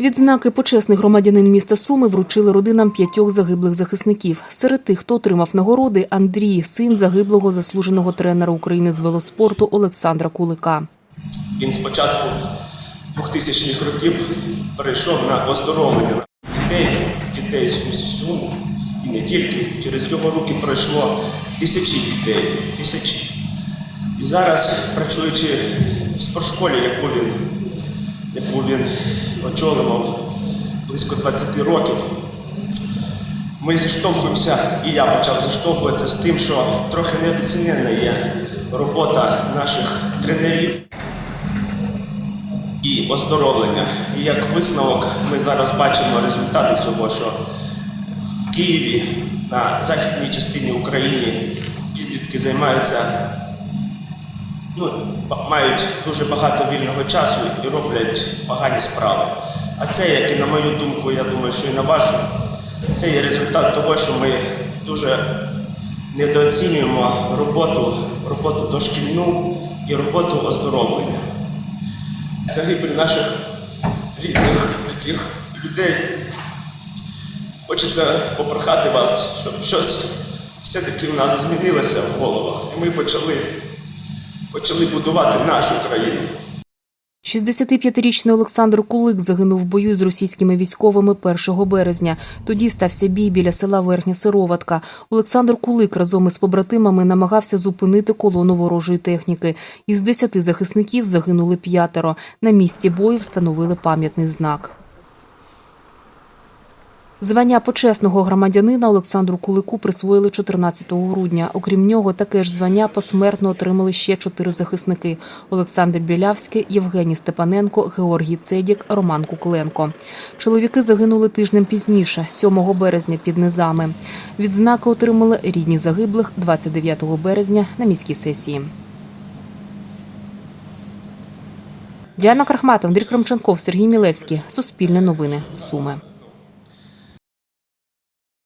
Відзнаки почесний громадянин міста Суми вручили родинам п'ятьох загиблих захисників. Серед тих, хто отримав нагороди, Андрій, син загиблого заслуженого тренера України з велоспорту Олександра Кулика. Він з початку 2000-х років перейшов на оздоровлення дітей, дітей з Суму і не тільки. Через його руки пройшло тисячі дітей, тисячі. І зараз, працюючи в спортшколі, яку він, яку він очолював близько 20 років, ми зіштовхуємося, і я почав зіштовхуватися з тим, що трохи недооцінена є робота наших тренерів і оздоровлення. І як висновок ми зараз бачимо результати цього, що в Києві на західній частині України підлітки займаються, ну, мають дуже багато вільного часу і роблять погані справи. А це, як і на мою думку, я думаю, що і на вашу, це є результат того, що ми дуже недооцінюємо роботу, роботу дошкільну і роботу оздоровлення загибель наших рідних таких людей. Хочеться попрохати вас, щоб щось все-таки в нас змінилося в головах, і ми почали, почали будувати нашу країну. 65-річний Олександр Кулик загинув в бою з російськими військовими 1 березня. Тоді стався бій біля села Верхня Сироватка. Олександр Кулик разом із побратимами намагався зупинити колону ворожої техніки. Із 10 захисників загинули п'ятеро. На місці бою встановили пам'ятний знак. Звання почесного громадянина Олександру Кулику присвоїли 14 грудня. Окрім нього, таке ж звання посмертно отримали ще чотири захисники: Олександр Білявський, Євгеній Степаненко, Георгій Цедік, Роман Кукленко. Чоловіки загинули тижнем пізніше, 7 березня, під низами. Відзнаки отримали рідні загиблих 29 березня на міській сесії. Діана Крахматов, Андрій Крамченков, Сергій Мілевський. Суспільне новини. Суми.